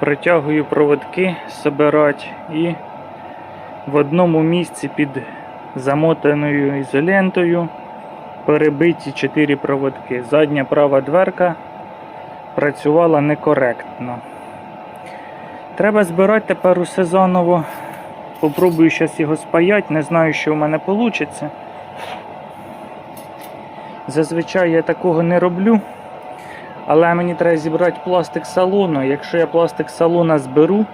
Протягую проводки собирати і в одному місці під замотаною ізолентою перебиті 4 проводки. Задня права дверка працювала некоректно. Треба збирати тепер усе заново. Попробую зараз його спаяти, не знаю, що в мене вийде. Зазвичай я такого не роблю. Але мені треба зібрати пластик салону. Якщо я пластик салона зберу,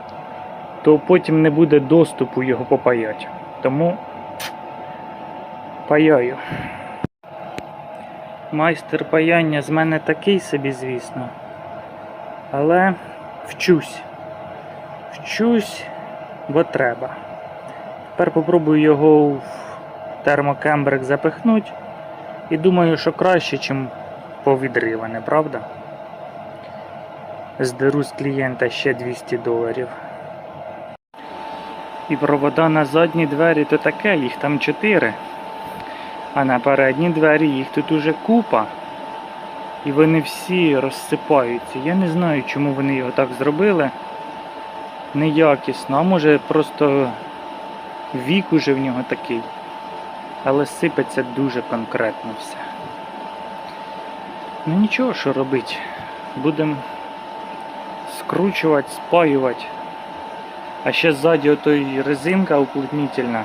то потім не буде доступу його попаяти. Тому паяю. Майстер паяння з мене такий собі, звісно. Але вчусь. Вчусь, бо треба. Тепер попробую його в термокембрик запихнути. І думаю, що краще, ніж повідриване, правда? Здеру з клієнта ще 200 доларів. І провода на задні двері то таке, їх там 4. А на передні двері їх тут уже купа. І вони всі розсипаються. Я не знаю, чому вони його так зробили. Неякісно, а може просто вік уже в нього такий. Але сипеться дуже конкретно все. Ну нічого, що робити. Будемо скручувати, спаювати. А ще ззаді отой резинка уплотнительна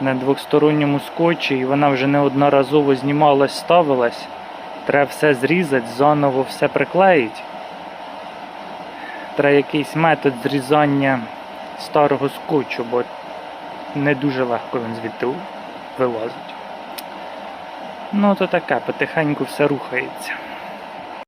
на двосторонньому скотчі, і вона вже неодноразово знімалась, ставилась. Треба все зрізати, заново все приклеїти. Треба якийсь метод зрізання старого скотчу, бо не дуже легко він звідти вилазить. Ну, то таке, потихеньку все рухається.